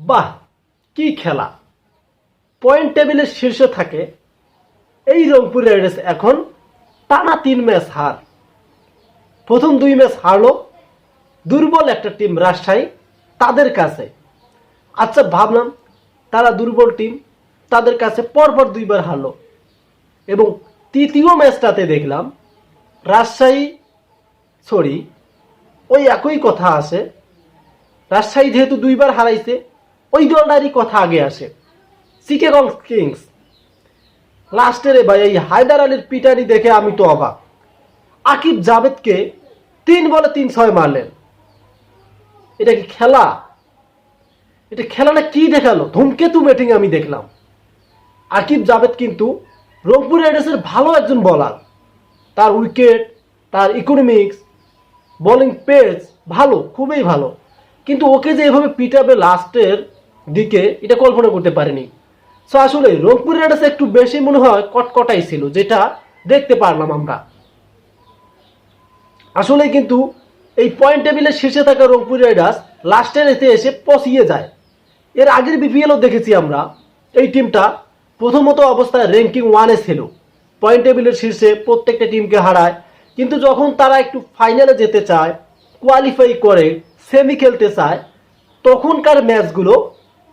বাহ, কি খেলা। পয়েন্ট টেবিলের শীর্ষে থাকে এই রংপুর রাইডার্স এখন টানা তিন ম্যাচ হার। প্রথম দুই ম্যাচ হারলো, দুর্বল একটা টিম রাজশাহী, তাদের কাছে। আচ্ছা ভাবলাম তারা দুর্বল টিম তাদের কাছে পরপর দুইবার হারলো। এবং তৃতীয় ম্যাচটাতে দেখলাম রাজশাহী সরি ওই একই কথা আসে রাজশাহী যেহেতু দুইবার হারাইছে ওই দলটারই কথা আগে আসে। চিকেগং কিংস লাস্টের ভাই, এই হায়দার আলীর পিটানি দেখে আমি তো অবাক। আকিব জাভেদকে তিন বলে তিন ছয় মারলেন। এটা কি খেলা? এটা খেলাটা কি দেখাল? ধূমকেতু ব্যাটিং আমি দেখলাম। আকিব জাভেদ কিন্তু রংপুর রাইডার্সের ভালো একজন বলার তার উইকেট তার ইকোনমিক্স বোলিং পেজ ভালো, খুবই ভালো। কিন্তু ওকে যে এভাবে পিটাবে লাস্টের দিকে এটা কল্পনা করতে পারেনি। সো আসলে রংপুর রাইডার্স একটু বেশি মনে হয় কটকটাই ছিল, যেটা দেখতে পারলাম আমরা। আসলে কিন্তু এই পয়েন্ট টেবিলের শীর্ষে থাকা রংপুর রাইডার্স লাস্টের এতে এসে পচিয়ে যায়। এর আগের বিপিএলও দেখেছি আমরা, এই টিমটা প্রথমত অবস্থায় র্যাঙ্কিং ওয়ানে ছিল। পয়েন্ট টেবিলের শীর্ষে প্রত্যেকটা টিমকে হারায়, কিন্তু যখন তারা একটু ফাইনালে যেতে চায় কোয়ালিফাই করে সেমি খেলতে চায়, তখনকার ম্যাচগুলো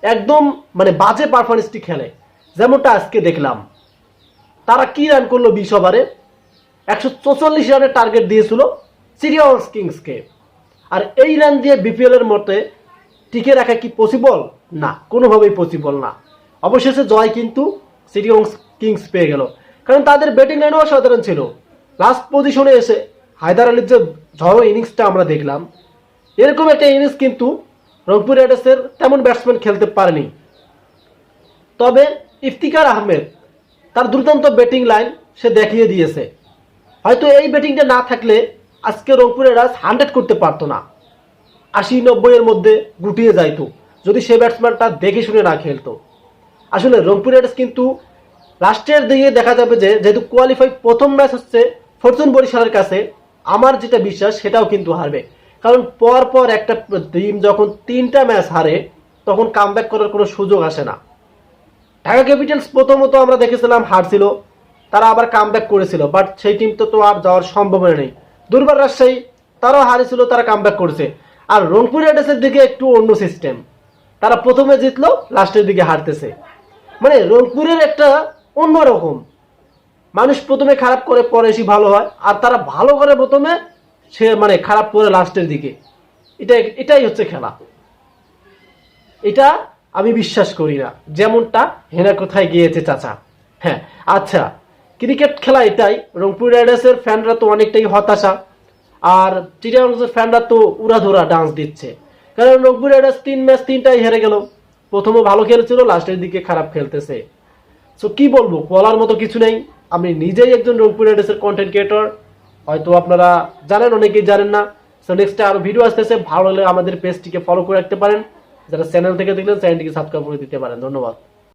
একদম মানে বাজে পারফরমেন্সটি খেলে। যেমনটা আজকে দেখলাম। তারা কি রান করল বিশ ওভারে একশো চৌচল্লিশ রানের টার্গেট দিয়েছিল সিরিয়াস কিংসকে আর এই রান দিয়ে বিপিএলের মতে টিকে রাখা কি পসিবল না, কোনোভাবেই পসিবল না। অবশেষে জয় কিন্তু সিরিয়াস কিংস পেয়ে গেল। কারণ তাদের ব্যাটিং লাইনও অসাধারণ ছিল। লাস্ট পজিশনে এসে হায়দার আলীর যে ঝড়ো ইনিংসটা আমরা দেখলাম, এরকম একটা ইনিংস কিন্তু রংপুর রাইডার্সের তেমন ব্যাটসম্যান খেলতে পারেনি। তবে ইফতিকার আহমেদ, তার দুর্দান্ত ব্যাটিং লাইন সে দেখিয়ে দিয়েছে। হয়তো এই ব্যাটিংটা না থাকলে আজকে রংপুর রাইডার্স হান্ড্রেড করতে পারতো না। আশি নব্বইয়ের মধ্যে গুটিয়ে যাইতো, যদি সে ব্যাটসম্যানটা দেখে শুনে না খেলতো। আসলে রংপুর রাইডার্স কিন্তু লাস্টের দিকে দেখা যাবে যে, যেহেতু কোয়ালিফাই প্রথম ম্যাচ হচ্ছে ফরচুন বরিশালের কাছে, আমার যেটা বিশ্বাস সেটাও কিন্তু হারবে। কারণ পর পর একটা টিম যখন তিনটা ম্যাচ হারে, তখন কামব্যাক করার কোনো সুযোগ আসে না। ঢাকা ক্যাপিটালস প্রথমত আমরা দেখেছিলাম হারছিল, তারা আবার কামব্যাক করেছিল বাট সেই টিম তো তো আর যাওয়ার সম্ভাবনা নেই। দুর্বার রাজশাহী, তারাও হারিয়েছিল, তারা কামব্যাক করেছে। আর রংপুর রাইডার্সের দিকে একটু অন্য সিস্টেম তারা প্রথমে জিতলো লাস্টের দিকে হারতেছে। মানে রংপুরের একটা অন্যরকম। মানুষ প্রথমে খারাপ করে, পরে এসে ভালো হয়, আর তারা ভালো করে প্রথমে সে মানে খারাপ করে লাস্টের দিকে। এটা এটাই হচ্ছে খেলা। এটা আমি বিশ্বাস করি না। যেমনটা হেনা কোথায় গিয়েছে, চাচা? হ্যাঁ আচ্ছা ক্রিকেট খেলা এটাই। রংপুর রাইডার্সের ফ্যানরা তো অনেকটাই হতাশা। আর চিটাগাংসের ফ্যানরা তো উড়াধুরা ডান্স দিচ্ছে। কারণ রংপুর রাইডার্স তিন ম্যাচ তিনটাই হেরে গেল। প্রথমে ভালো খেলছিল, লাস্টের দিকে খারাপ খেলতেছে। সো কি বলব, বলার মতো কিছু নেই। আমি নিজেই একজন রংপুর রাইডার্সের কন্টেন্ট ক্রিয়েটর হয়তো আপনারা জানেন, অনেকেই জানেন না। সো নেক্সটে আরও ভিডিও আসতেছে, ভালো লাগলে আমাদের পেজটিকে ফলো করে রাখতে পারেন। যারা চ্যানেল থেকে দেখলেন চ্যানেলটিকে সাবস্ক্রাইব করে দিতে পারেন। ধন্যবাদ।